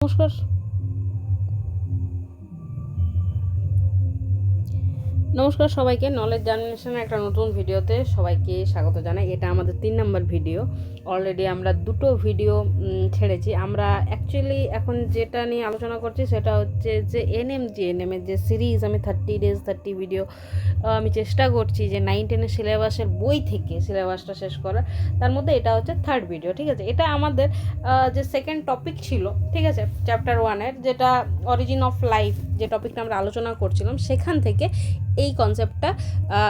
নমস্কার নমস্কার সবাইকে নলেজ জার্মিনেশনের একটা নতুন ভিডিওতে সবাইকে স্বাগত জানাই। এটা আমাদের তিন নম্বর ভিডিও। অলরেডি আমরা দুটো ভিডিও ছেড়েছি। আমরা অ্যাকচুয়ালি এখন যেটা নিয়ে আলোচনা করছি সেটা হচ্ছে যে এনএম জি এনএম এর যে সিরিজ আমি থার্টি ডেজ থার্টি ভিডিও আমি চেষ্টা করছি যে নাইন টেনের সিলেবাসের বই থেকে সিলেবাসটা শেষ করার। তার মধ্যে এটা হচ্ছে থার্ড ভিডিও ঠিক আছে? এটা আমাদের যে সেকেন্ড টপিক ছিল, ঠিক আছে? চ্যাপ্টার ওয়ানের যেটা অরিজিন অফ লাইফ যে টপিকটা আমরা আলোচনা করছিলাম, সেখান থেকে এই কনসেপ্টটা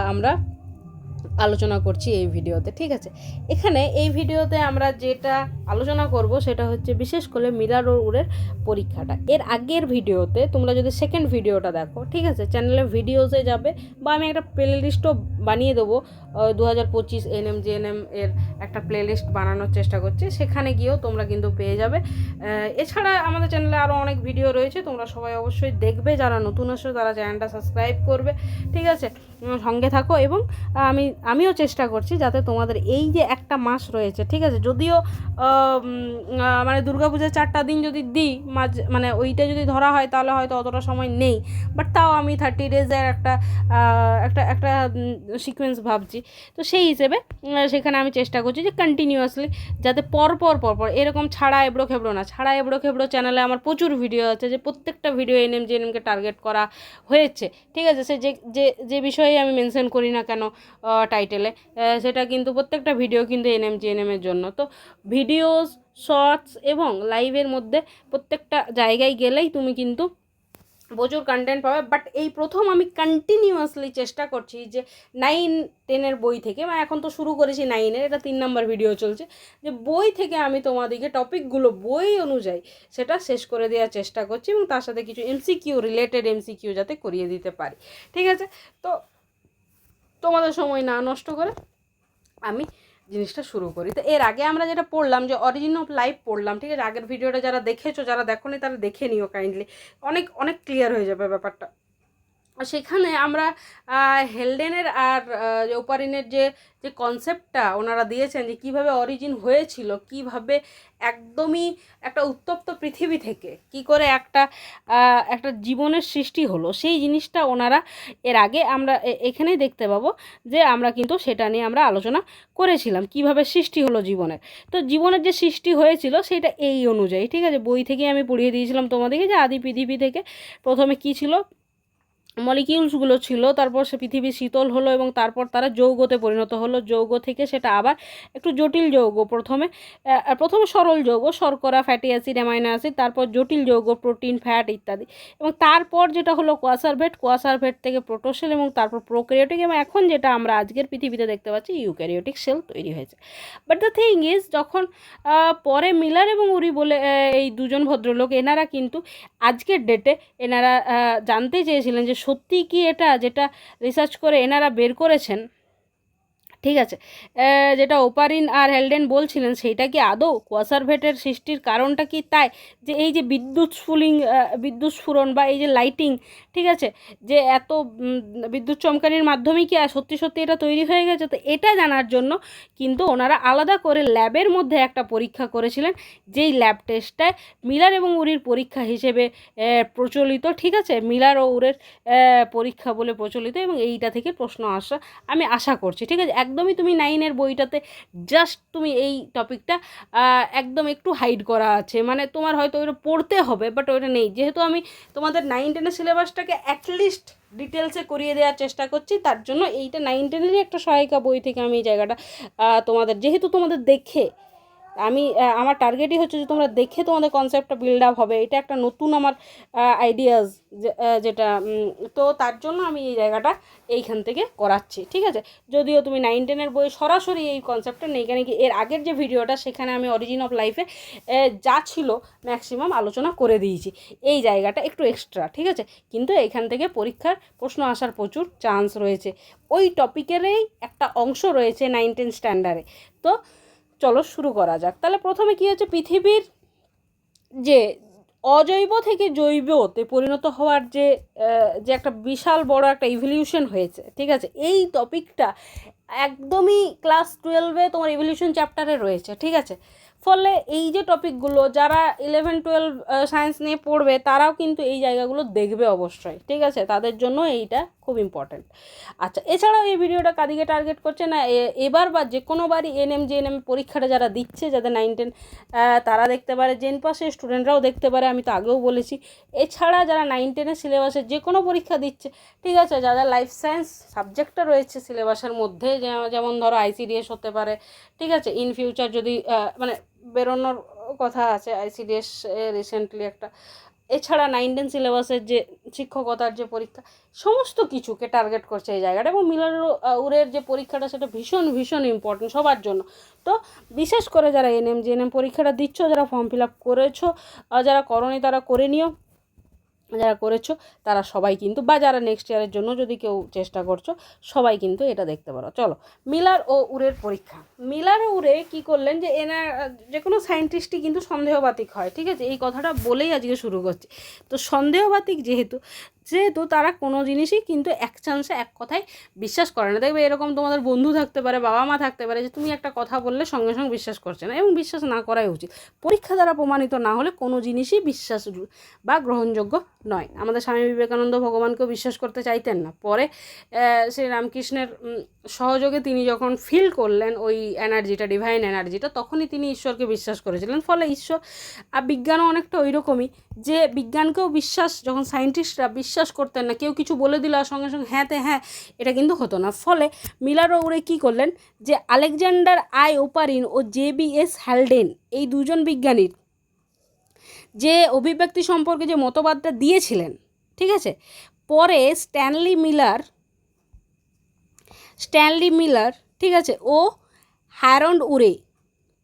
আমরা আলোচনা করছি এই ভিডিওতে, ঠিক আছে? এখানে এই ভিডিওতে আমরা যেটা আলোচনা করব সেটা হচ্ছে বিশেষ করে মিরার ও উড়ের পরীক্ষাটা। এর আগের ভিডিওতে তোমরা যদি সেকেন্ড ভিডিওটা দেখো, ঠিক আছে? চ্যানেলে ভিডিওসে যাবে বা আমি একটা প্লে লিস্টও বানিয়ে দেবো দু হাজার পঁচিশ এনএম, জিএনএম এর একটা প্লে লিস্ট বানানোর চেষ্টা করছি। সেখানে গিয়েও তোমরা কিন্তু পেয়ে যাবে। এছাড়া আমাদের চ্যানেলে আরও অনেক ভিডিও রয়েছে, তোমরা সবাই অবশ্যই দেখবে। যারা নতুন আসো তারা চ্যানেলটা সাবস্ক্রাইব করবে, ঠিক আছে? সঙ্গে থাকো এবং আমি, আমিও চেষ্টা করছি যাতে তোমাদের এই যে একটা মাস রয়েছে, ঠিক আছে? যদিও মানে দুর্গাপূজার চারটা দিন যদি দিই, মাঝ মানে ওইটা যদি ধরা হয়, তাহলে হয়তো অতটা সময় নেই। বাট তাও আমি থার্টি ডেজের একটা একটা একটা সিকোয়েন্স ভাবছি। তো সেই হিসেবে সেখানে আমি চেষ্টা করছি যে কন্টিনিউয়াসলি যাতে পরপর পর পর পর, এরকম ছাড়া এবড়ো খেবড়ো না, ছাড়া এবড়ো খেবড়ো চ্যানেলে আমার প্রচুর ভিডিও আছে যে প্রত্যেকটা ভিডিও এনএম জেএনএমকে টার্গেট করা হয়েছে, ঠিক আছে? সে যে যে যে বিষয়ে আমি মেনশন করি না কেন টাইটেলে সেটা কিন্তু প্রত্যেকটা ভিডিও কিন্তু এনএম জিএনএম এর জন্য। তো ভিডিওস শর্টস এবং লাইভের মধ্যে প্রত্যেকটা জায়গায় গেলেই তুমি কিন্তু প্রচুর কন্টেন্ট পাবে। বাট এই প্রথম আমি কন্টিনিউয়াসলি চেষ্টা করছি যে নাইন টেনের বই থেকে, বা এখন তো শুরু করেছি নাইনের এটা তিন নম্বর ভিডিও চলছে, যে বই থেকে আমি তোমাদেরকে টপিকগুলো বই অনুযায়ী সেটা শেষ করে দেওয়ার চেষ্টা করছি এবং তার সাথে কিছু এমসিকিউ রিলেটেড এমসিকিউ যাতে করিয়ে দিতে পারি। ঠিক আছে? তো তোমাদের সময় না নষ্ট করে আমি জিনিসটা শুরু করি। তো এর আগে আমরা যেটা পড়লাম যে অরিজিন অফ লাইফ পড়লাম, ঠিক আছে? আগের ভিডিওটা যারা দেখেছ, যারা দেখোনি তারা দেখে নিও কাইন্ডলি অনেক অনেক ক্লিয়ার হয়ে যাবে ব্যাপারটা। সেখানে আমরা হেলডেনের আর ওপারিনের যে যে কনসেপ্টটা ওনারা দিয়েছেন যে কীভাবে অরিজিন হয়েছিল, কীভাবে একদমই একটা উত্তপ্ত পৃথিবী থেকে কি করে একটা একটা জীবনের সৃষ্টি হলো, সেই জিনিসটা ওনারা এর আগে আমরা এ- এখানেই দেখতে পাবো যে আমরা কিন্তু সেটা নিয়ে আমরা আলোচনা করেছিলাম, কীভাবে সৃষ্টি হলো জীবনের। তো জীবনের যে সৃষ্টি হয়েছিল সেটা এই অনুযায়ী, ঠিক আছে? বই থেকে আমি পড়িয়ে দিয়েছিলাম তোমাদেরকে যে আদি পৃথিবী থেকে প্রথমে কি ছিল? মলিকিউলসগুলো ছিল, তারপর সে পৃথিবী শীতল হলো এবং তারপর তারা যৌগতে পরিণত হলো। যৌগ থেকে সেটা আবার একটু জটিল যৌগ প্রথমে প্রথমে সরল যৌগ, শর্করা ফ্যাটি অ্যাসিড অ্যামাইনো অ্যাসিড তারপর জটিল যৌগ প্রোটিন ফ্যাট ইত্যাদি। এবং তারপর যেটা হলো কোয়াসারভেট কোয়াসারভেট থেকে প্রোটোসেল এবং তারপর প্রোক্যারিওটিক এবং এখন যেটা আমরা আজকের পৃথিবীতে দেখতে পাচ্ছি ইউক্যারিওটিক সেল তৈরি হয়েছে। বাট দ্য থিং ইজ যখন পরে মিলার এবং উরি বলে এই দুজন ভদ্রলোক, এনারা কিন্তু আজকের ডেটে এনারা জানতে চেয়েছিলেন যে সত্যি কি এটা যেটা রিসার্চ করে এনারা বের করেছেন? ঠিক আছে। যেটা ওপারিন আর হেলডেন বলছিলেন, সেইটা কি আদৌ কোয়াসারভেটের সৃষ্টির কারণটা কি তাই? যে এই যে বিদ্যুৎ স্ফুলিং বিদ্যুৎ স্ফুরণ বা এই যে লাইটিং, ঠিক আছে? যে এত বিদ্যুৎ চমকানির মাধ্যমে কি সত্যি সত্যি এটা তৈরি হয়ে গেছে? তো এটা জানার জন্য কিন্তু ওনারা আলাদা করে ল্যাবের মধ্যে একটা পরীক্ষা করেছিলেন, যেই ল্যাব টেস্টটায় মিলার এবং উরির পরীক্ষা হিসেবে প্রচলিত, ঠিক আছে? মিলার ও উরের পরীক্ষা বলে প্রচলিত এবং এইটা থেকে প্রশ্ন আসা আমি আশা করছি, ঠিক আছে? একদমই তুমি নাইনের বইটাতে জাস্ট তুমি এই টপিকটা একদম একটু হাইড করা আছে। মানে তোমার হয়তো ওইটা পড়তে হবে বাট ওইটা নেই। যেহেতু আমি তোমাদের নাইন টেনের সিলেবাসটাকে অ্যাটলিস্ট ডিটেলসে করিয়ে দেওয়ার চেষ্টা করছি, তার জন্য এইটা নাইন টেনেরই একটা সহায়িকা বই থেকে আমি এই জায়গাটা তোমাদের, যেহেতু তোমাদের দেখে আমি আমার টার্গেটই হচ্ছে যে তোমরা দেখে তোমাদের কনসেপ্টটা বিল্ড আপ হবে। এটা একটা নতুন আমার আইডিয়াস যেটা তো তার জন্য আমি এই জায়গাটা এইখান থেকে করাচ্ছি, ঠিক আছে? যদিও তুমি নাইন টেনের বই সরাসরি এই কনসেপ্টটা নেই, কেন কি এর আগের যে ভিডিওটা সেখানে আমি অরিজিন অফ লাইফে যা ছিল ম্যাক্সিমাম আলোচনা করে দিয়েছি। এই জায়গাটা একটু এক্সট্রা ঠিক আছে? কিন্তু এখান থেকে পরীক্ষার প্রশ্ন আসার প্রচুর চান্স রয়েছে। ওই টপিকেরই একটা অংশ রয়েছে নাইন টেন স্ট্যান্ডার্ডে তো চলো শুরু করা যাক। তাহলে প্রথমে কী হচ্ছে পৃথিবীর যে অজৈব থেকে জৈবতে পরিণত হওয়ার যে যে একটা বিশাল বড় একটা ইভলিউশন হয়েছে, ঠিক আছে? এই টপিকটা একদমই ক্লাস টুয়েলভে তোমার ইভলিউশন চ্যাপ্টারে রয়েছে, ঠিক আছে? ফলে এই যে টপিকগুলো যারা ইলেভেন টুয়েলভ সায়েন্স নিয়ে পড়বে, তারাও কিন্তু এই জায়গাগুলো দেখবে অবশ্যই, ঠিক আছে? তাদের জন্য এইটা খুব ইম্পর্ট্যান্ট আচ্ছা এছাড়াও এই ভিডিওটা কাদিকে টার্গেট করছে না এবার বা যে কোনোবারই এনএম, জেএনএম পরীক্ষাটা যারা দিচ্ছে, যাদের নাইন টেন তারা দেখতে পারে জেন পাসের স্টুডেন্টরাও দেখতে পারে, আমি তো আগেও বলেছি। এছাড়া যারা নাইন টেনের সিলেবাসে যে কোনো পরীক্ষা দিচ্ছে, ঠিক আছে? যাদের লাইফ সায়েন্স সাবজেক্টটা রয়েছে সিলেবাসের মধ্যে যেমন ধরো আইসিডিএস হতে পারে, ঠিক আছে? ইন ফিউচার যদি মানে বেরোনোর কথা আছে আইসিডিএস রিসেন্টলি একটা। এছাড়া নাইন টেন সিলেবাসের যে শিক্ষকতার যে পরীক্ষা, সমস্ত কিছুকে টার্গেট করছে এই জায়গাটা এবং মিলার উরের যে পরীক্ষাটা সেটা ভীষণ ভীষণ ইম্পর্টেন্ট সবার জন্য। তো বিশেষ করে যারা এনএম জিএনএম পরীক্ষাটা দিচ্ছ, যারা ফর্ম ফিল আপ করেছ যারা করনি তারা করে নিও। যারা করেছ, তারা সবাই কিন্তু, বা যারা নেক্সট ইয়ারের জন্য যদি কেউ চেষ্টা করছ, সবাই কিন্তু এটা দেখতে পারো। চলো, মিলার ও উরের পরীক্ষা। মিলার ও উরে কি করলেন যে এনার যে কোনো সায়েন্টিস্টই কিন্তু সন্দেহবাতিক হয়, ঠিক আছে? এই কথাটা বলেই আজকে শুরু করছি। তো সন্দেহবাতিক যেহেতু যেহেতু তারা কোনো জিনিসই কিন্তু এক চান্সে এক কথায় বিশ্বাস করে না। দেখবে এরকম তোমাদের বন্ধু থাকতে পারে, বাবা মা থাকতে পারে যে, তুমি একটা কথা বললে সঙ্গে সঙ্গে বিশ্বাস করছে না, এবং বিশ্বাস না করাই উচিত। পরীক্ষা দ্বারা প্রমাণিত না হলে কোনো জিনিসই বিশ্বাস বা গ্রহণযোগ্য নয়। আমাদের স্বামী বিবেকানন্দ ভগবানকেও বিশ্বাস করতে চাইতেন না। পরে শ্রী রামকৃষ্ণের সহযোগে তিনি যখন ফিল করলেন ওই এনার্জিটা ডিভাইন এনার্জিটা, তখনই তিনি ঈশ্বরকে বিশ্বাস করেছিলেন। ফলে ঈশ্বর, আর বিজ্ঞানও অনেকটা ওই রকমই যে বিজ্ঞানকেও বিশ্বাস, যখন সায়েন্টিস্টরা বিশ্বাস করতেন না, কেউ কিছু বলে দিল আর সঙ্গে সঙ্গে হ্যাঁ হ্যাঁতে হ্যাঁ এটা কিন্তু হতো না। ফলে মিলার ওরে কী করলেন যে, আলেকজান্ডার আই ওপারিন ও জে বি এস হ্যালডেন এই দুজন বিজ্ঞানীর যে অভিব্যক্তি সম্পর্কে যে মতবাদটা দিয়েছিলেন, ঠিক আছে? পরে স্ট্যানলি মিলার স্ট্যানলি মিলার, ঠিক আছে, ও হ্যারন্ড উরে,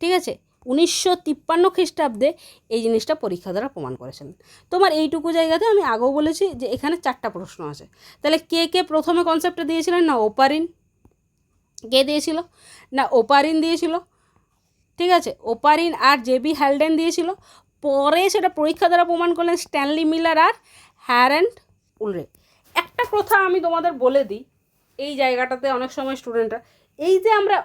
ঠিক আছে, উনিশশো তিপ্পান্ন খ্রিস্টাব্দে এই জিনিসটা পরীক্ষা দ্বারা প্রমাণ করেছেন। তোমার এইটুকু জায়গাতে আমি আগেও বলেছি যে এখানে চারটা প্রশ্ন আছে। তাহলে কে কে প্রথমে কনসেপ্টটা দিয়েছিলেন? না, ওপারিন। কে দিয়েছিল? না, ওপারিন দিয়েছিল। ঠিক আছে, ওপারিন আর জেবি হ্যালডেন দিয়েছিল। পরে সেটা পরীক্ষা দ্বারা প্রমাণ করলেন স্ট্যানলি মিলার আর হ্যারেন্ড উলরে। একটা কথা আমি তোমাদের বলে দিই, এই জায়গাটাতে অনেক সময় স্টুডেন্টরা, এই যে আমরা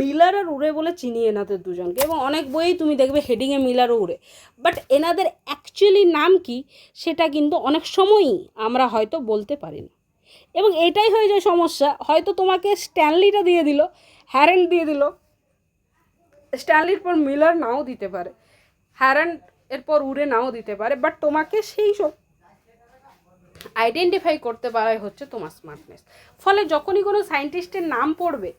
মিলার আর উড়ে বলে চিনি এনাদের দুজনকে এবং অনেক বইয়েই তুমি দেখবে হেডিংয়ে মিলার উড়ে বাট এনাদের অ্যাকচুয়ালি নাম কি সেটা কিন্তু অনেক সময়ই আমরা হয়তো বলতে পারি না এবং এটাই হয়ে যায় সমস্যা, হয়তো তোমাকে স্ট্যানলিটা দিয়ে দিল হ্যারেন্ড দিয়ে দিল, স্ট্যানলির পর মিলার নাও দিতে পারে। হ্যারেন্ড এরপর উড়ে নাও দিতে পারে বাট তোমাকে সেই সব আইডেন্টিফাই করতে পারাই হচ্ছে তোমার স্মার্টনেস ফলে যখনই কোনো সায়েন্টিস্টের নাম পড়বে,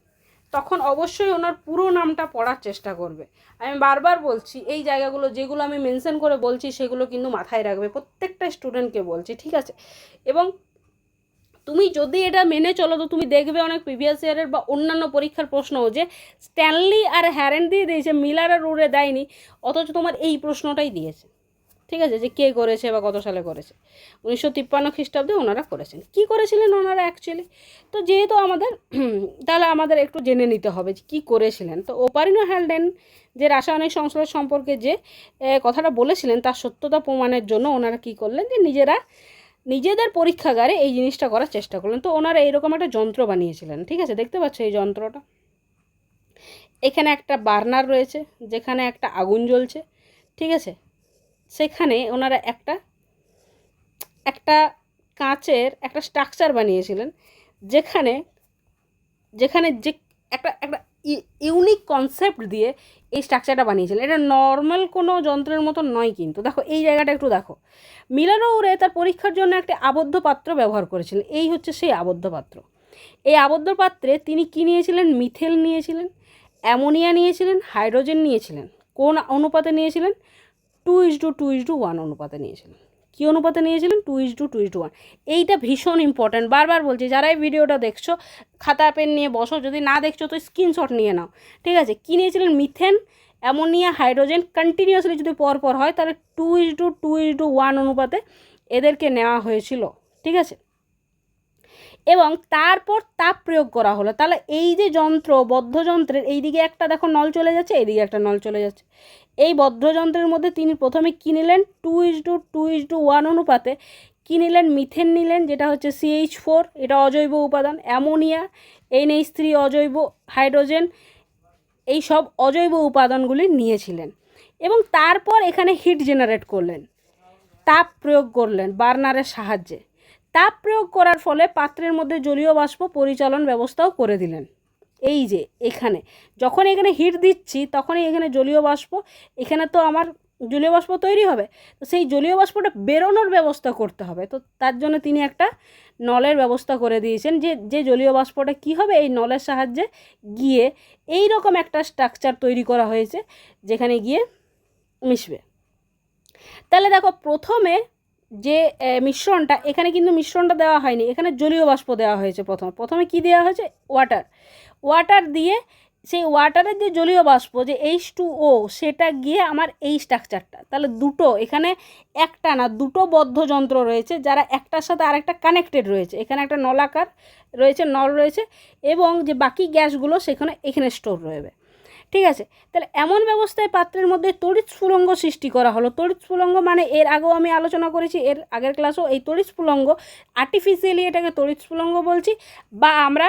তখন অবশ্যই ওনার পুরো নামটা পড়ার চেষ্টা করবে। আমি বারবার বলছি, এই জায়গাগুলো যেগুলো আমি মেনশন করে বলছি, সেগুলো কিন্তু মাথায় রাখবে, প্রত্যেকটা স্টুডেন্টকে বলছি, ঠিক আছে? এবং তুমি যদি এটা মেনে চলো, তো তুমি দেখবে অনেক প্রিভিয়াস ইয়ারের বা অন্যান্য পরীক্ষার প্রশ্নও যে স্ট্যানলি আর হ্যারেন দিয়ে দিয়েছে মিলার আর উড়ে দেয়নি, অথচ তোমার এই প্রশ্নটাই দিয়েছে। ঠিক আছে? যে কে করেছে বা কত সালে করেছে। উনিশশো তিপ্পান্ন খ্রিস্টাব্দে ওনারা করেছেন। কি করেছিলেন ওনারা অ্যাকচুয়ালি তো যেহেতু আমাদের, তাহলে আমাদের একটু জেনে নিতে হবে যে কী করেছিলেন। তো ওপারিনো হ্যালডেন যে রাসায়নিক সংশ্লেষ সম্পর্কে যে কথাটা বলেছিলেন, তার সত্যতা প্রমাণের জন্য ওনারা কি করলেন যে নিজেরা নিজেদের পরীক্ষাগারে এই জিনিসটা করার চেষ্টা করলেন। তো ওনারা এইরকম একটা যন্ত্র বানিয়েছিলেন, ঠিক আছে? দেখতে পাচ্ছ এই যন্ত্রটা? এখানে একটা বার্নার রয়েছে, যেখানে একটা আগুন জ্বলছে, ঠিক আছে? সেখানে ওনারা একটা একটা কাঁচের একটা স্ট্রাকচার বানিয়েছিলেন, যেখানে যেখানে যে একটা একটা ইউনিক কনসেপ্ট দিয়ে এই স্ট্রাকচারটা বানিয়েছিলেন এটা নর্মাল কোনো যন্ত্রের মতো নয় কিন্তু। দেখো, এই জায়গাটা একটু দেখো। মিলানো ওরে তার পরীক্ষার জন্য একটি আবদ্ধ পাত্র ব্যবহার করেছিলেন। এই হচ্ছে সেই আবদ্ধ পাত্র। এই আবদ্ধ পাত্রে তিনি কী নিয়েছিলেন? মিথেল নিয়েছিলেন, অ্যামোনিয়া নিয়েছিলেন, হাইড্রোজেন নিয়েছিলেন। কোন অনুপাতে নিয়েছিলেন? Two is to two is to one অনুপাতে নিয়েছিলেন। কী অনুপাতে নিয়েছিলেন? Two is to two is to one এইটা ভীষণ ইম্পর্ট্যান্ট বারবার বলছি, যারা এই ভিডিওটা দেখছ, খাতা, পেন নিয়ে বসো, যদি না দেখছ, তো স্ক্রিনশট নিয়ে নাও। ঠিক আছে? কী নিয়েছিলেন? মিথেন অ্যামোনিয়া হাইড্রোজেন কন্টিনিউয়াসলি যদি পর পর হয়, তাহলে two is to two is to one অনুপাতে এদেরকে নেওয়া হয়েছিল। ঠিক আছে? এবং তারপর তাপ প্রয়োগ করা হলো। তাহলে এই যে যন্ত্র বদ্ধ বদ্ধযন্ত্রের, এইদিকে একটা দেখো, নল চলে যাচ্ছে, এইদিকে একটা নল চলে যাচ্ছে। এই বদ্ধযন্ত্রের মধ্যে তিনি প্রথমে কী নিলেন? Two is to two is to, one অনুপাতে কী নিলেন? মিথেন নিলেন, যেটা হচ্ছে সিএইচ ফোর এটা অজৈব উপাদান। অ্যামোনিয়া এন এইচ থ্রি অজৈব হাইড্রোজেন, এই সব অজৈব উপাদানগুলি নিয়েছিলেন। এবং তারপর এখানে হিট জেনারেট করলেন। তাপ প্রয়োগ করলেন বার্নারের সাহায্যে। তাপ প্রয়োগ করার ফলে পাত্রের মধ্যে জলীয় বাষ্প পরিচালন ব্যবস্থাও করে দিলেন। এই যে এখানে। যখন এখানে হিট দিচ্ছি, তখনই এখানে জলীয় বাষ্প। এখানে তো আমার জলীয় বাষ্প তৈরি হবে। তো সেই জলীয় বাষ্পটা বেরোনোর ব্যবস্থা করতে হবে। তো তার জন্য তিনি একটা নলের ব্যবস্থা করে দিয়েছেন যে যে জলীয় বাষ্পটা কী হবে, এই নলের সাহায্যে গিয়ে এই রকম একটা স্ট্রাকচার তৈরি করা হয়েছে, যেখানে গিয়ে মিশবে। তাহলে দেখো, প্রথমে যে মিশ্রণটা, এখানে কিন্তু মিশ্রণটা দেওয়া হয়নি। এখানে জলীয় বাষ্প দেওয়া হয়েছে প্রথম। প্রথমে কি দেওয়া হয়েছে? ওয়াটার। ওয়াটার দিয়ে সেই ওয়াটারের যে জলীয় বাষ্প, যে এইচ টু ও সেটা গিয়ে আমার এই স্ট্রাকচারটা। তাহলে দুটো, এখানে একটা না, দুটো বদ্ধ যন্ত্র রয়েছে যারা একটার সাথে আরেকটা কানেক্টেড রয়েছে। এখানে একটা নলাকার রয়েছে, নল রয়েছে, এবং যে বাকি গ্যাসগুলো, সেখানে, এখানে স্টোর রয়েছে। ঠিক আছে? তাহলে এমন ব্যবস্থায় পাত্রের মধ্যে তড়িৎ স্ফুলঙ্গ সৃষ্টি করা হলো। তড়িৎ স্ফুলঙ্গ মানে এর আগেও আমি আলোচনা করেছি, এর আগের ক্লাসেও এই তড়িৎ স্ফুলঙ্গ আর্টিফিশিয়ালি এটাকে তড়িৎ স্ফুলঙ্গ বলছি বা আমরা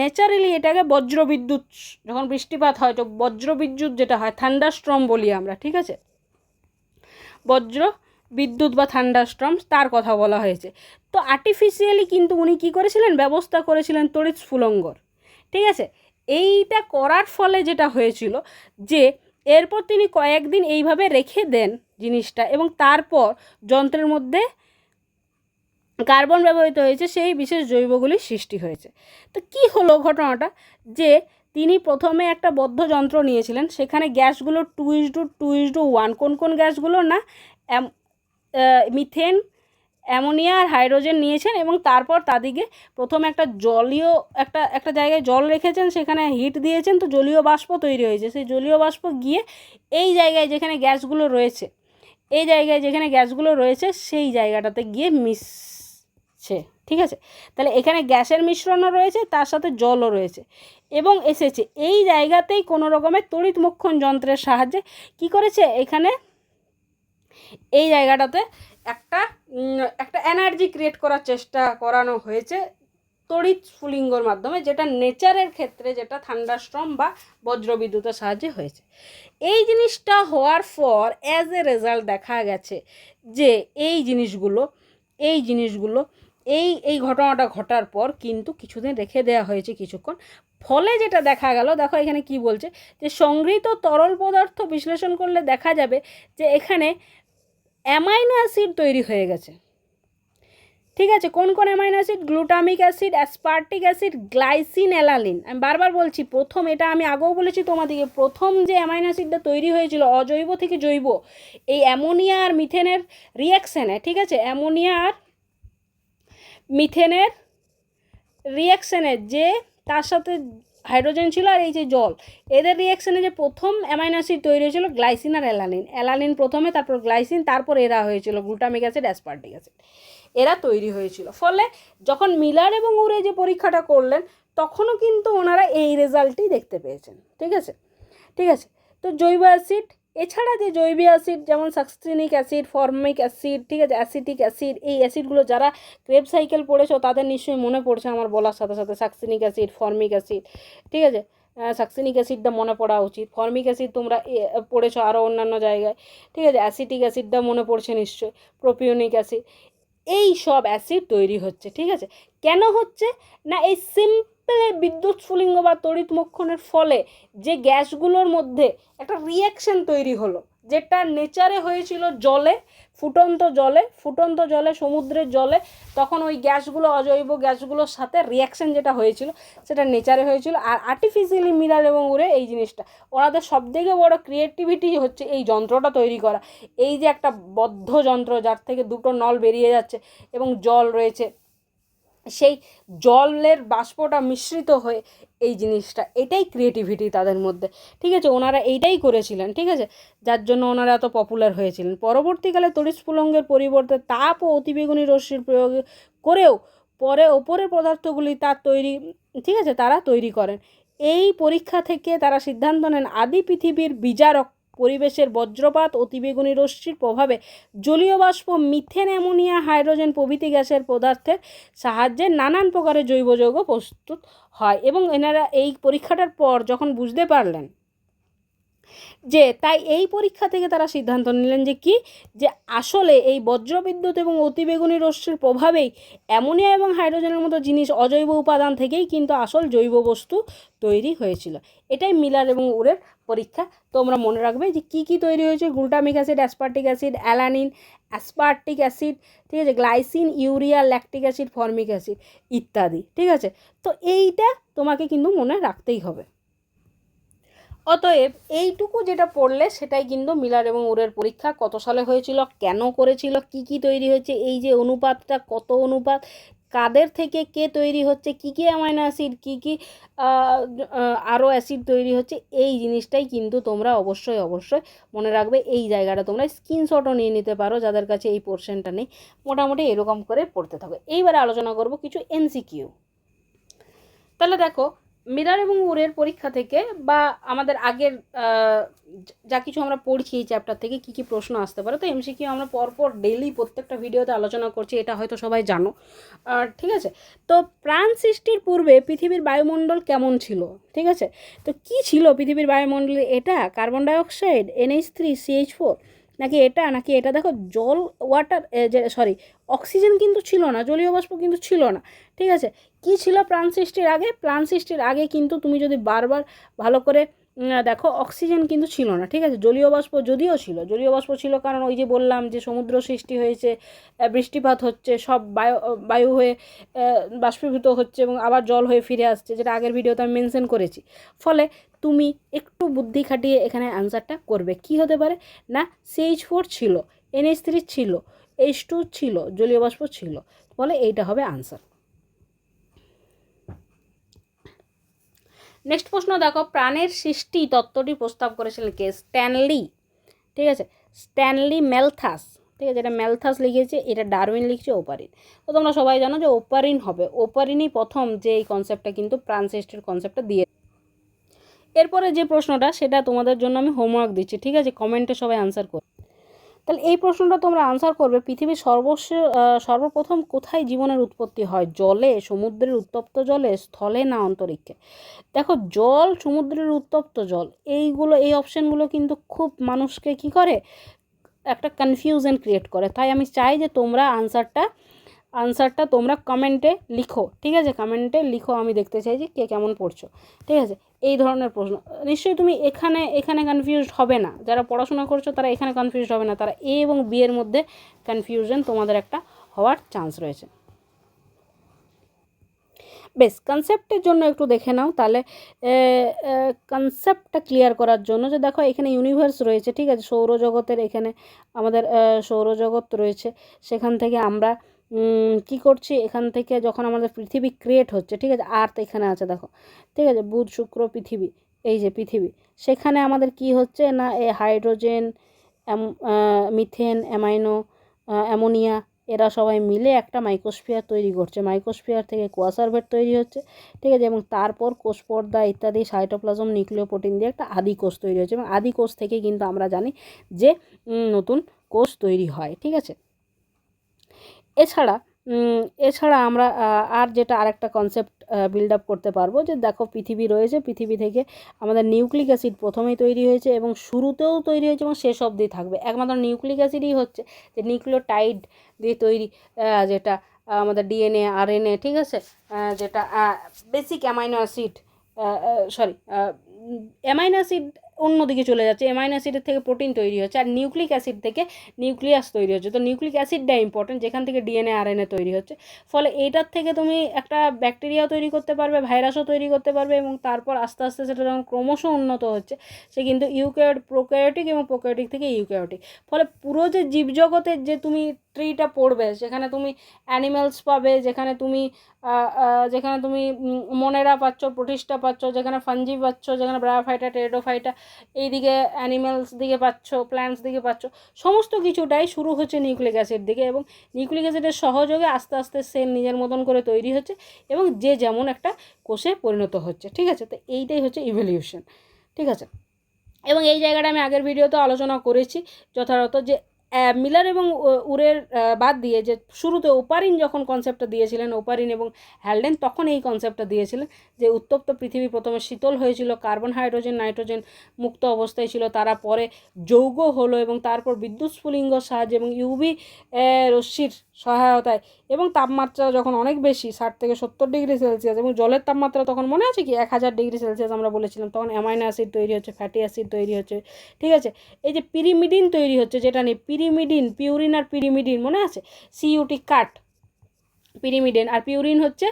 ন্যাচারালি এটাকে বজ্রবিদ্যুৎ, যখন বৃষ্টিপাত হয় তো বজ্রবিদ্যুৎ যেটা হয় থান্ডারস্ট্রম বলি আমরা, ঠিক আছে? বজ্র বিদ্যুৎ বা থান্ডারস্ট্রম তার কথা বলা হয়েছে। তো আর্টিফিশিয়ালি কিন্তু উনি কী করেছিলেন? ব্যবস্থা করেছিলেন তড়িৎ স্ফুলঙ্গর ঠিক আছে? এইটা করার ফলে যেটা হয়েছিল যে এরপর তিনি কয়েকদিন এইভাবে রেখে দেন জিনিসটা এবং তারপর যন্ত্রের মধ্যে কার্বন ব্যবহৃত হয়েছে, সেই বিশেষ জৈবগুলির সৃষ্টি হয়েছে। তো কি হলো ঘটনাটা? যে তিনি প্রথমে একটা বদ্ধ যন্ত্র নিয়েছিলেন, সেখানে গ্যাসগুলো two is to two is to one কোন কোন গ্যাসগুলো না মিথেন অ্যামোনিয়া আর হাইড্রোজেন নিয়েছেন এবং তারপর তাদিকে প্রথমে একটা জলীয় একটা একটা জায়গায় জল রেখেছেন, সেখানে হিট দিয়েছেন, তো জলীয় বাষ্প তৈরি হয়েছে। সেই জলীয় বাষ্প গিয়ে এই জায়গায় যেখানে গ্যাসগুলো রয়েছে, এই জায়গায় যেখানে গ্যাসগুলো রয়েছে, সেই জায়গাটাতে গিয়ে মিশছে, ঠিক আছে? তাহলে এখানে গ্যাসের মিশ্রণও রয়েছে, তার সাথে জলও রয়েছে এবং এসেছে। এই জায়গাতেই কোনো রকমের তড়িৎ মোক্ষণ যন্ত্রের সাহায্যে কি করেছে? এখানে এই জায়গাটাতে একটা একটা এনার্জি ক্রিয়েট করার চেষ্টা করানো হয়েছে তড়িৎ স্ফুলিঙ্গর মাধ্যমে, যেটা নেচারের ক্ষেত্রে যেটা থান্ডারস্ট্রম বা বজ্রবিদ্যুতের সাহায্যে হয়েছে। এই জিনিসটা হওয়ার পর অ্যাজ এ রেজাল্ট দেখা গেছে যে এই জিনিসগুলো এই জিনিসগুলো, এই এই ঘটনাটা ঘটার পর কিন্তু কিছুদিন রেখে দেওয়া হয়েছে কিছুক্ষণ। ফলে যেটা দেখা গেল, দেখো এখানে কি বলছে যে সংগৃহীত তরল পদার্থ বিশ্লেষণ করলে দেখা যাবে যে এখানে অ্যামাইনো অ্যাসিড তৈরি হয়ে গেছে। ঠিক আছে, কোন কোন amino acid? Glutamic acid, aspartic acid, glycine alanine আমি বারবার বলছি, প্রথম এটা আমি আগেও বলেছি তোমাদেরকে, প্রথম যে অ্যামাইনো অ্যাসিডটা তৈরি হয়েছিল, অজৈব থেকে জৈব, এই অ্যামোনিয়া আর মিথেনের রিয়াকশানে ঠিক আছে? অ্যামোনিয়া আর মিথেনের রিয়াকশানে যে, তার সাথে হাইড্রোজেন ছিল আর এই যে জল, এদের রিয়াকশানে যে প্রথম অ্যামাইনো অ্যাসিড তৈরি হয়েছিল গ্লাইসিন আর অ্যালানিন অ্যালানিন প্রথমে, তারপর গ্লাইসিন তারপর এরা হয়েছিল গ্লুটামিক অ্যাসিড অ্যাসপার্টিক অ্যাসিড এরা তৈরি হয়েছিল। ফলে যখন মিলার এবং উরে যে পরীক্ষাটা করলেন, তখনও কিন্তু ওনারা এই রেজাল্টই দেখতে পেয়েছেন। ঠিক আছে? ঠিক আছে? তো জৈব অ্যাসিড এছাড়া যে জৈব অ্যাসিড, যেমন সাকসিনিক অ্যাসিড ফর্মিক অ্যাসিড ঠিক আছে অ্যাসিটিক অ্যাসিড এই অ্যাসিডগুলো যারা ক্রেব সাইকেল পড়েছো, তাদের নিশ্চয়ই মনে পড়ছে আমার বলার সাথে সাথে সাকসিনিক অ্যাসিড ফর্মিক অ্যাসিড ঠিক আছে? সাকসিনিক অ্যাসিডটা মনে পড়া উচিত। ফর্মিক অ্যাসিড তোমরা পড়েছো আরও অন্যান্য জায়গায়, ঠিক আছে? অ্যাসিটিক অ্যাসিডটা মনে পড়ছে নিশ্চয়ই প্রোপিওনিক অ্যাসিড এই সব অ্যাসিড তৈরি হচ্ছে, ঠিক আছে? কেন হচ্ছে? না, এই সিম্পল বিদ্যুৎ স্ফুলিঙ্গ বা তড়িৎ মোক্ষণের ফলে যে গ্যাসগুলোর মধ্যে একটা রিয়াকশন তৈরি হলো, যেটা নেচারে হয়েছিল জলে, ফুটন্ত জলে ফুটন্ত জলে, সমুদ্রের জলে, তখন ওই গ্যাসগুলো অজৈব গ্যাসগুলোর সাথে রিয়াকশন যেটা হয়েছিল, সেটা নেচারে হয়েছিল। আর আর্টিফিশিয়ালি মিনার এবং উড়ে এই জিনিসটা, ওনাদের সবথেকে বড় ক্রিয়েটিভিটি হচ্ছে এই যন্ত্রটা তৈরি করা। এই যে একটা বদ্ধ যন্ত্র, যার থেকে দুটো নল বেরিয়ে যাচ্ছে এবং জল রয়েছে সেই জলের বাষ্পটা মিশ্রিত হয়ে এই জিনিসটা, এটাই ক্রিয়েটিভিটি তাদের মধ্যে। ঠিক আছে? ওনারা এইটাই করেছিলেন, ঠিক আছে? যার জন্য ওনারা এত পপুলার হয়েছিলেন। পরবর্তীকালে তড়িৎ স্ফুলঙ্গের পরিবর্তে তাপ ও অতিবেগুনি রশ্মির প্রয়োগ করেও পরে ওপরের পদার্থগুলি তার তৈরি, ঠিক আছে? তারা তৈরি করেন। এই পরীক্ষা থেকে তারা সিদ্ধান্ত নেন, আদি পৃথিবীর বিজারক পরিবেশের বজ্রপাত, অতিবেগুনি রশ্মির প্রভাবে জলীয় বাষ্প, মিথেন, অ্যামোনিয়া, হাইড্রোজেন প্রভৃতি গ্যাসের পদার্থের সাহায্যে নানান প্রকারের জৈব যৌগ প্রস্তুত হয় এবং এনারা এই পরীক্ষাটার পর যখন বুঝতে পারলেন যে তাই এই পরীক্ষা থেকে তারা সিদ্ধান্ত নিলেন যে কি? যে আসলে এই বজ্রবিদ্যুৎ এবং অতিবেগুনি রশ্মির প্রভাবেই অ্যামোনিয়া এবং হাইড্রোজেনের মতো জিনিস অজৈব উপাদান থেকেই কিন্তু আসল জৈব বস্তু তৈরি হয়েছিল। এটাই মিলার এবং উরের পরীক্ষা। তোমরা মনে রাখবে যে কি কি তৈরি হয়েছে? Glutamic acid, aspartic acid, alanine, aspartic acid, ঠিক আছে? Glycine, urea, lactic acid, formic acid ইত্যাদি, ঠিক আছে? তো এইটা তোমাকে কিন্তু মনে রাখতেই হবে। অতএব এইটুকু যেটা পড়লে সেটাই কিন্তু মিলার এবং উরের পরীক্ষা। কত সালে হয়েছিল? কেন করেছিল? কি কি তৈরি হয়েছে? এই যে অনুপাতটা, কত অনুপাত? কাদের থেকে কে তৈরি হচ্ছে, কী কী অ্যামাইনো অ্যাসিড কী কী আরও অ্যাসিড তৈরি হচ্ছে, এই জিনিসটাই কিন্তু তোমরা অবশ্যই অবশ্যই মনে রাখবে, এই জায়গাটা তোমরা স্ক্রিনশটও নিয়ে নিতে পারো, যাদের কাছে এই পোর্শনটা নেই। মোটামুটি এরকম করে পড়তে থাকো। এইবারে আলোচনা করব কিছু এনসিকিউ তাহলে দেখো মিরার এবং উরের পরীক্ষা থেকে বা আমাদের আগের যা কিছু আমরা পড়ছি এই চ্যাপ্টার থেকে কী কী প্রশ্ন আসতে পারে, তো এমসিকিউ আমরা পরপর ডেলি প্রত্যেকটা ভিডিওতে আলোচনা করছি, এটা হয়তো সবাই জানো। ঠিক আছে, তো প্রাণ সৃষ্টির পূর্বে পৃথিবীর বায়ুমণ্ডল কেমন ছিল? ঠিক আছে, তো কি ছিল পৃথিবীর বায়ুমণ্ডলে? এটা carbon dioxide NH three CH four নাকি এটা নাকি এটা? দেখো, জল ওয়াটার সরি অক্সিজেন কিন্তু ছিল না, জলীয় বাষ্প কিন্তু ছিল না, ঠিক আছে? কি ছিল প্রাণ সৃষ্টির আগে? প্রাণ সৃষ্টির আগে কিন্তু তুমি যদি বারবার ভালো করে দেখো অক্সিজেন কিন্তু ছিল না, ঠিক আছে? জলীয় বাষ্প যদিও ছিল, জলীয় বাষ্প ছিল কারণ ওই যে বললাম যে সমুদ্র সৃষ্টি হয়েছে বৃষ্টিপাত হচ্ছে, সব বায়ু বায়ু হয়ে বাষ্পীভূত হচ্ছে এবং আবার জল হয়ে ফিরে আসছে, যেটা আগের ভিডিওতে আমি মেনশন করেছি। ফলে তুমি একটু বুদ্ধি খাটিয়ে এখানে অ্যান্সারটা করবে। কি হতে পারে? না সিএইচ ফোর ছিল এনএইচ থ্রি ছিল এইচ টু ছিল, জলীয় বাষ্প ছিল, ফলে এইটা হবে আনসার নেক্সট প্রশ্ন দেখো, প্রাণের সৃষ্টি তত্ত্বটি প্রস্তাব করেছিলেন কে? স্ট্যানলি। ঠিক আছে? স্ট্যানলি মেলথাস। ঠিক আছে? এটা মেলথাস লিখেছে, এটা ডারউইন লিখছে, ওপারিন। তো তোমরা সবাই জানো যে ওপারিন হবে। ওপারিনই প্রথম যে এই কনসেপ্টটা কিন্তু প্রাণ সৃষ্টির কনসেপ্টটা দিয়ে এরপরে যে প্রশ্নটা, সেটা তোমাদের জন্য আমি হোমওয়ার্ক দিচ্ছি। ঠিক আছে? কমেন্টে সবাই আনসার করো। তাহলে এই প্রশ্নটা তোমরা আনসার করবে, পৃথিবীর সর্বস্ব সর্বপ্রথম কোথায় জীবনের উৎপত্তি হয়? জলে, সমুদ্রের উত্তপ্ত জলে, স্থলে না অন্তরিক্ষে? দেখো, জল, সমুদ্রের উত্তপ্ত জল, এইগুলো, এই অপশানগুলো কিন্তু খুব মানুষকে কি করে? একটা কনফিউশন ক্রিয়েট করে। তাই আমি চাই যে তোমরা আনসারটা আনসারটা তোমরা কমেন্টে লিখো। ঠিক আছে? কমেন্টে লিখো, আমি দেখতে চাই যে কে কেমন পড়ছো। ঠিক আছে? এই ধরনের প্রশ্ন। নিশ্চয়ই তুমি এখানে এখানে কনফিউজড হবে না। যারা পড়াশোনা করছ তারা এখানে কনফিউজড হবে না। তারা এ এবং বি এর মধ্যে কনফিউশন তোমাদের একটা হওয়ার চান্স রয়েছে। বেশ কনসেপ্টের জন্য একটু দেখে নাও। তাহলে কনসেপ্টটা ক্লিয়ার করার জন্য যে দেখো এখানে ইউনিভার্স রয়েছে, ঠিক আছে? সৌরজগতের এখানে আমাদের সৌরজগৎ রয়েছে। সেখান থেকে আমরা কি করছি? এখান থেকে যখন আমাদের পৃথিবী ক্রিয়েট হচ্ছে, ঠিক আছে? আর্থ এখানে আছে, দেখো। ঠিক আছে? বুধ, শুক্র, পৃথিবী, এই যে পৃথিবী। সেখানে আমাদের কি হচ্ছে না, এ হাইড্রোজেন মিথেন অ্যামাইনো অ্যামোনিয়া এরা সবাই মিলে একটা মাইক্রোস্ফিয়ার তৈরি করছে। মাইক্রোস্ফিয়ার থেকে কোয়াসারভেট তৈরি হচ্ছে, ঠিক আছে? এবং তারপর কোষ পর্দা ইত্যাদি সাইটোপ্লাজম নিউক্লিয় প্রোটিন দিয়ে একটা আদি কোষ তৈরি হচ্ছে। এবং আদি কোষ থেকে কিন্তু আমরা জানি যে নতুন কোষ তৈরি হয়, ঠিক আছে? এছাড়া এছাড়া আমরা আর যেটা আরেকটা কনসেপ্ট বিল্ড আপ করতে পারব যে দেখো পৃথিবী রয়েছে, পৃথিবী থেকে আমাদের নিউক্লিক অ্যাসিড প্রথমেই তৈরি হয়েছে এবং শুরুতেও তৈরি হয়েছে এবং শেষ অবধি থাকবে। একমাত্র নিউক্লিক অ্যাসিডই হচ্ছে যে নিউক্লিওটাইড দিয়ে তৈরি যেটা আমাদের ডিএনএ আরএনএ ঠিক আছে? যেটা basic amino acid sorry amino acid অন্যদিকে চলে যাচ্ছে। অ্যামাইনো অ্যাসিডের থেকে প্রোটিন তৈরি হচ্ছে আর নিউক্লিক অ্যাসিড থেকে নিউক্লিয়াস তৈরি হচ্ছে। তো নিউক্লিক অ্যাসিডটা ইম্পর্টেন্ট যেখান থেকে ডিএনএ আরএনএ তৈরি হচ্ছে। ফলে এইটার থেকে তুমি একটা ব্যাকটেরিয়াও তৈরি করতে পারবে ভাইরাসও তৈরি করতে পারবে এবং তারপর আস্তে আস্তে সেটা যখন ক্রমশ উন্নত হচ্ছে, সে কিন্তু ইউক্যারিওট প্রোক্যারিওটিক এবং প্রোক্যারিওটিক থেকে ইউক্যারিওটিক ফলে পুরো যে জীবজগতের যে তুমি ট্রিটা পড়বে সেখানে তুমি অ্যানিম্যালস পাবে, যেখানে তুমি যেখানে তুমি মনেরা পাচ্ছ, প্রতিষ্ঠা পাচ্ছ, যেখানে ফাঞ্জি পাচ্ছ, যেখানে ব্রায়োফাইটা টেরোফাইটা এইদিকে অ্যানিম্যালস দিকে পাচ্ছ প্ল্যান্টস দিকে পাচ্ছ, সমস্ত কিছুটাই শুরু হচ্ছে নিউক্লিক অ্যাসিড দিকে এবং নিউক্লিক অ্যাসিডের সহযোগে আস্তে আস্তে সেল নিজের মতন করে তৈরি হচ্ছে এবং যে যেমন একটা কোষে পরিণত হচ্ছে, ঠিক আছে? তো এইটাই হচ্ছে ইভলিউশন ঠিক আছে? এবং এই জায়গাটা আমি আগের ভিডিওতে আলোচনা করেছি যথাযথ যে মিলার এবং উরের বাদ দিয়ে যে শুরুতে ওপারিন যখন কনসেপ্টটা দিয়েছিলেন, ওপারিন এবং হ্যালডেন তখন এই কনসেপ্টটা দিয়েছিলেন যে উত্তপ্ত পৃথিবী প্রথমে শীতল হয়েছিল, কার্বন, হাইড্রোজেন, নাইট্রোজেন মুক্ত অবস্থায় ছিল, তারা পরে যৌগ হলো এবং তারপর বিদ্যুৎ স্ফুলিঙ্গ সাহায্যে এবং ইউবি রশ্মির সহায়তায়। এবং তাপমাত্রা যখন অনেক বেশি, ষাট থেকে সত্তর ডিগ্রি সেলসিয়াস, এবং জলের তাপমাত্রা তখন মনে আছে কি? এক হাজার ডিগ্রি সেলসিয়াস আমরা বলেছিলাম, তখন অ্যামাইনো অ্যাসিড তৈরি হচ্ছে, ফ্যাটি অ্যাসিড তৈরি হচ্ছে, ঠিক আছে? এই যে পিরিমিডিন তৈরি হচ্ছে, যেটা নিয়ে পিরিমিডিন, পিউরিন আর পিরিমিডিন মনে আছে? সিইউটি কাট পিরিমিডিন, আর পিউরিন হচ্ছে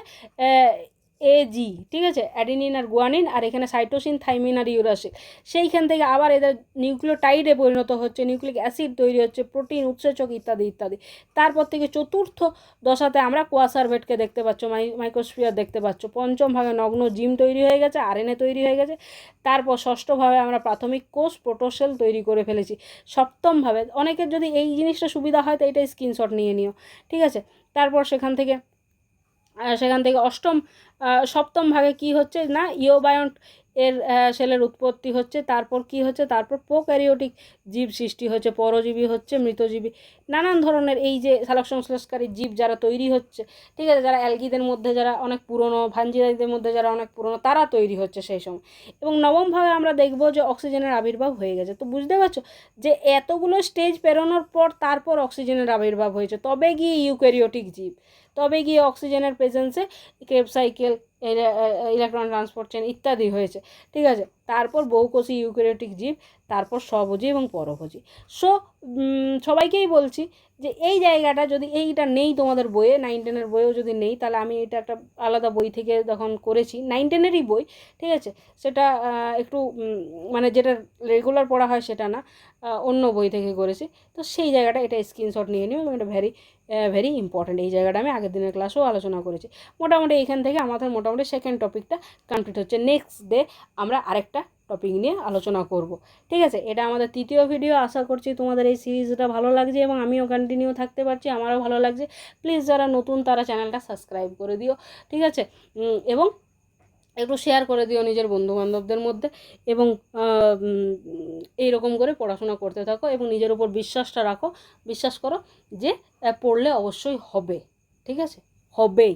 এজি ঠিক আছে? অ্যাডিনিন আর গুয়ানিন আর এখানে সাইটোসিন থাইমিন আর ইউরাসিল সেইখান থেকে আবার এদের নিউক্লিওটাইডে পরিণত হচ্ছে নিউক্লিক অ্যাসিড তৈরি হচ্ছে প্রোটিন উৎসেচক ইত্যাদি ইত্যাদি। তারপর থেকে চতুর্থ দশাতে আমরা কোয়াসারভেটকে দেখতে পাচ্ছ মাই মাইক্রোস্ফিয়ার দেখতে পাচ্ছ। পঞ্চম ভাগে নগ্ন জিম তৈরি হয়ে গেছে আরএনএ তৈরি হয়ে গেছে। তারপর ষষ্ঠভাবে আমরা প্রাথমিক কোষ প্রোটোসেল তৈরি করে ফেলেছি। সপ্তমভাবে অনেকের যদি এই জিনিসটা সুবিধা হয়, তো এটা স্ক্রিনশট নিয়ে নিও, ঠিক আছে? তারপর সেখান থেকে সেখান থেকে অষ্টম সপ্তম ভাগে কি হচ্ছে না? ইওবায়ন্ট এর সেলের উৎপত্তি হচ্ছে, তারপর কি হচ্ছে? তারপর প্রোক্যারিওটিক জীব সৃষ্টি হচ্ছে, পরজীবী হচ্ছে, মৃতজীবী। নানান ধরনের এই যে সালোক সংশ্লেষকারী জীব যারা তৈরি হচ্ছে, ঠিক আছে? যারা অ্যালগিদের মধ্যে যারা অনেক পুরনো ভাঞ্জিরাইদের মধ্যে যারা অনেক পুরনো, তারা তৈরি হচ্ছে সেই সময়। এবং নবমভাবে আমরা দেখব যে অক্সিজেনের আবির্ভাব হয়ে গেছে। তো বুঝতে পারছ যে এতগুলো স্টেজ পেরোনোর পর তারপর অক্সিজেনের আবির্ভাব হয়েছে। তবে গিয়ে ইউক্যারিওটিক জীব, তবে গিয়ে অক্সিজেনের প্রেজেন্সে Krebs cycle electron transport chain ইত্যাদি হয়েছে। ঠিক আছে? তারপর বহুকোষী ইউক্যারিওটিক জীব, তারপর স্বভোজী এবং পরভোজী। সো সবাইকেই বলছি যে এই জায়গাটা যদি এইটা নেই তোমাদের বইয়ে নাইন টেনের বইয়েও যদি নেই, তাহলে আমি এটা একটা আলাদা বই থেকে তখন করেছি নাইন টেনেরই বই, ঠিক আছে? সেটা একটু মানে যেটা রেগুলার পড়া হয় সেটা না অন্য বই থেকে করেছি। তো সেই জায়গাটা এটা স্ক্রিনশট নিয়ে নিও এবং এটা ভেরি ভেরি ইম্পর্ট্যান্ট এই জায়গাটা আমি আগের দিনের ক্লাসেও আলোচনা করেছি। মোটামুটি এখান থেকে আমাদের মোটামুটি সেকেন্ড টপিকটা কমপ্লিট হচ্ছে। নেক্সট ডে আমরা আরেকটা টপিক নিয়ে আলোচনা করব। ঠিক আছে? এটা আমাদের তৃতীয় ভিডিও আশা করছি তোমাদের এই সিরিজটা ভালো লাগছে এবং আমিও কন্টিনিউ থাকতে পারছি আমারও ভালো লাগছে। প্লিজ যারা নতুন তারা চ্যানেলটা সাবস্ক্রাইব করে দিও। ঠিক আছে? এবং একটু শেয়ার করে দিও নিজের বন্ধু বান্ধবদের মধ্যে এবং আহ, উম, এইরকম করে পড়াশোনা করতে থাকো এবং নিজের উপর বিশ্বাসটা রাখো। বিশ্বাস করো যে পড়লে অবশ্যই হবে। ঠিক আছে? হবেই।